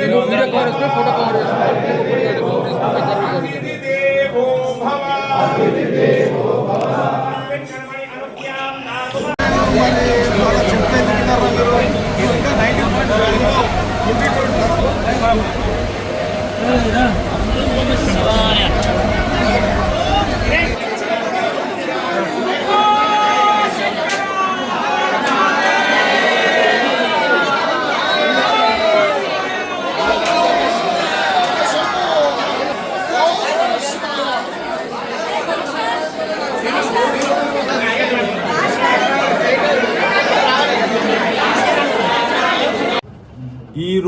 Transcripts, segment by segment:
నేను వీడియో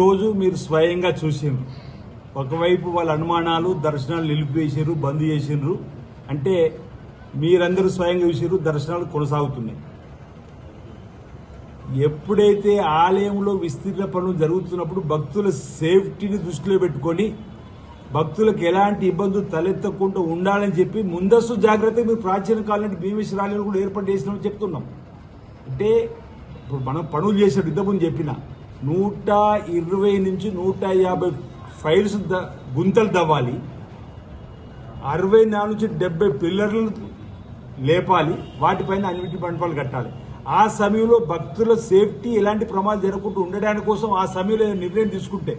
రోజు మీరు స్వయంగా చూసిండ్రు. ఒకవైపు వాళ్ళ అనుమానాలు దర్శనాలు నిలిపివేసారు బంద్ చేసిండ్రు అంటే మీరందరూ స్వయంగా చూసారు దర్శనాలు కొనసాగుతున్నాయి. ఎప్పుడైతే ఆలయంలో విస్తీర్ణ పనులు జరుగుతున్నప్పుడు భక్తుల సేఫ్టీని దృష్టిలో పెట్టుకొని భక్తులకు ఎలాంటి ఇబ్బందులు తలెత్తకుండా ఉండాలని చెప్పి ముందస్తు జాగ్రత్త మీరు ప్రాచీన కాలం భీమేశ్వర భీమేశ్వరాలయం కూడా ఏర్పాటు చేసినామని చెప్తున్నాం. అంటే ఇప్పుడు మనం పనులు చేసాడు ఇంతకుముందు చెప్పిన నూట ఇరవై నుంచి నూట యాభై ఫైల్స్ ద- గుంతలు దవ్వాలి. అరవై నాలుగు నుంచి డెబ్బై పిల్లర్లను లేపాలి. వాటిపైన అన్నిటి మండపాలు కట్టాలి. ఆ సమయంలో భక్తుల సేఫ్టీ ఎలాంటి ప్రమాదం జరగకుండా ఉండడానికి కోసం ఆ సమయంలో నిర్ణయం తీసుకుంటే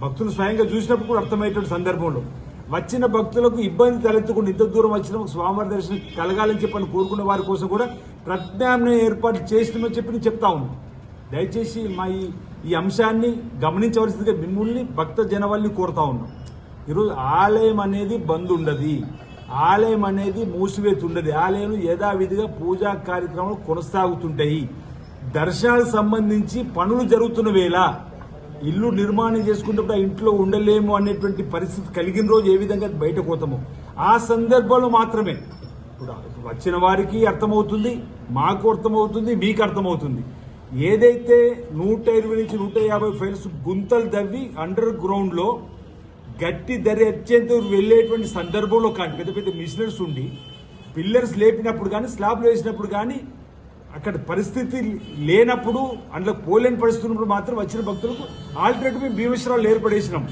భక్తులు స్వయంగా చూసినప్పుడు కూడా అర్థమయ్యేటువంటి సందర్భంలో వచ్చిన భక్తులకు ఇబ్బంది తలెత్తకుండా ఇంత దూరం వచ్చిన స్వామివారి దర్శనం కలగాలని చెప్పని కోరుకున్న వారి కోసం కూడా ప్రత్యామ్నాయ ఏర్పాటు చేసినామని చెప్పి నేను చెప్తా ఉన్నాను దయచేసి మా ఈ ఈ అంశాన్ని గమనించవలసిందిగా మిమ్మల్ని భక్త జనవల్ని కోరుతా ఉన్నాం. ఈరోజు ఆలయం అనేది బంద్ ఉండదు. ఆలయం అనేది మూసివేతి ఉండదు ఆలయం యథావిధిగా పూజా కార్యక్రమాలు కొనసాగుతుంటాయి. దర్శనాలకు సంబంధించి పనులు జరుగుతున్న వేళ ఇల్లు నిర్మాణం చేసుకున్నప్పుడు ఆ ఇంట్లో ఉండలేము అనేటువంటి పరిస్థితి కలిగిన రోజు ఏ విధంగా బయటకు పోతామో ఆ సందర్భంలో మాత్రమే. ఇప్పుడు వచ్చిన వారికి అర్థమవుతుంది మాకు అర్థమవుతుంది మీకు అర్థమవుతుంది. ఏదైతే నూట ఇరవై నుంచి నూట యాభై ఫైల్స్ గుంతలు తవ్వి అండర్ గ్రౌండ్లో గట్టి ధర వచ్చేంత వెళ్ళేటువంటి సందర్భంలో కానీ పెద్ద పెద్ద మిషనరీస్ ఉండి పిల్లర్స్ లేపినప్పుడు కానీ స్లాబ్లు వేసినప్పుడు కానీ అక్కడ పరిస్థితి లేనప్పుడు అందులో పోలేని పరిస్థితి ఉన్నప్పుడు మాత్రం వచ్చిన భక్తులకు ఆల్టర్నేటివ్ భీమేశ్వరాలు ఏర్పడేసినాం.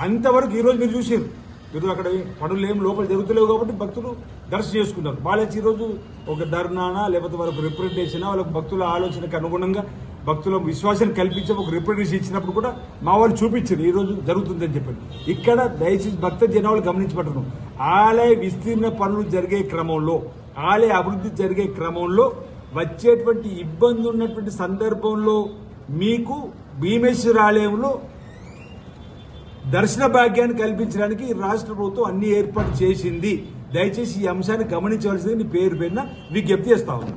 అంతవరకు ఈరోజు మీరు చూసారు ఈరోజు అక్కడ పనులు ఏం లోపల జరుగుతలేవు కాబట్టి భక్తులు దర్శనం చేసుకున్నారు వాళ్ళకి ఈరోజు ఒక ధర్నానా లేకపోతే వాళ్ళకు రిప్రజెంటేషన్ వాళ్ళకు భక్తుల ఆలోచనకు అనుగుణంగా భక్తుల విశ్వాసం కల్పించే ఒక రిప్రజెంటేషన్ ఇచ్చినప్పుడు కూడా మా వాళ్ళు చూపించారు ఈ రోజు జరుగుతుందని చెప్పండి. ఇక్కడ దయచేసి భక్త జనాలు గమనించబడరు. ఆలయ విస్తీర్ణ పనులు జరిగే క్రమంలో ఆలయ అభివృద్ధి జరిగే క్రమంలో వచ్చేటువంటి ఇబ్బంది ఉన్నటువంటి సందర్భంలో మీకు భీమేశ్వర ఆలయంలో దర్శన భాగ్యాన్ని కల్పించడానికి రాష్ట్ర ప్రభుత్వం అన్ని ఏర్పాటు చేసింది. దయచేసి ఈ అంశాన్ని గమనించవలసింది పేరు పైన విజ్ఞప్తి చేస్తా ఉన్నాను.